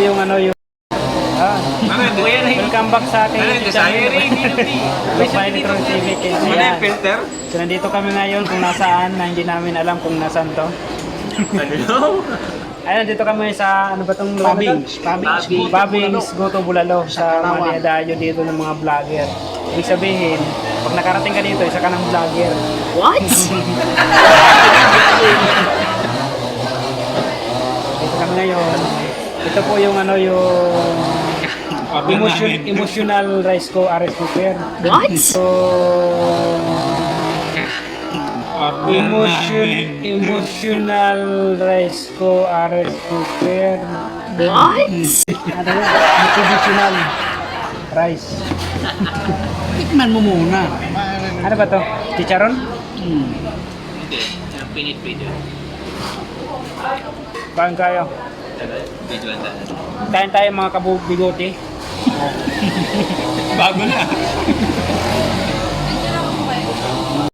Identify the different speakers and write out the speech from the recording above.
Speaker 1: yung ano yung Ah,
Speaker 2: Ano
Speaker 1: welcome back sa ating
Speaker 2: Ano
Speaker 1: by Electron TV.
Speaker 2: Ano yung
Speaker 1: Ayan.
Speaker 2: filter?
Speaker 1: So nandito kami ngayon kung nasaan na hindi namin alam kung nasaan to.
Speaker 2: Ano?
Speaker 1: Ayun, dito kami sa ano ba tong lugar na to?
Speaker 3: Pabings.
Speaker 2: Pabings.
Speaker 1: Babings, Goto Bulalo sa
Speaker 3: Kanawan.
Speaker 1: Manadayo dito ng mga vlogger. Ibig sabihin, pag nakarating ka dito, isa ka ng vlogger.
Speaker 3: What?
Speaker 1: Dito kami ngayon. Ito po yung ano yung emotion, emotional rice ko RS cooker.
Speaker 3: What?
Speaker 1: So emotion emotional rice ko RS cooker.
Speaker 3: What?
Speaker 1: Ano yun? Motivational rice.
Speaker 3: Tikman mo muna.
Speaker 1: Ano ba to? Chicharon?
Speaker 3: Hmm.
Speaker 2: Hindi. Pinit video.
Speaker 1: Kain kayo.
Speaker 2: Video ang daan.
Speaker 1: Kain tayo mga kabubigoti.
Speaker 2: Bago na.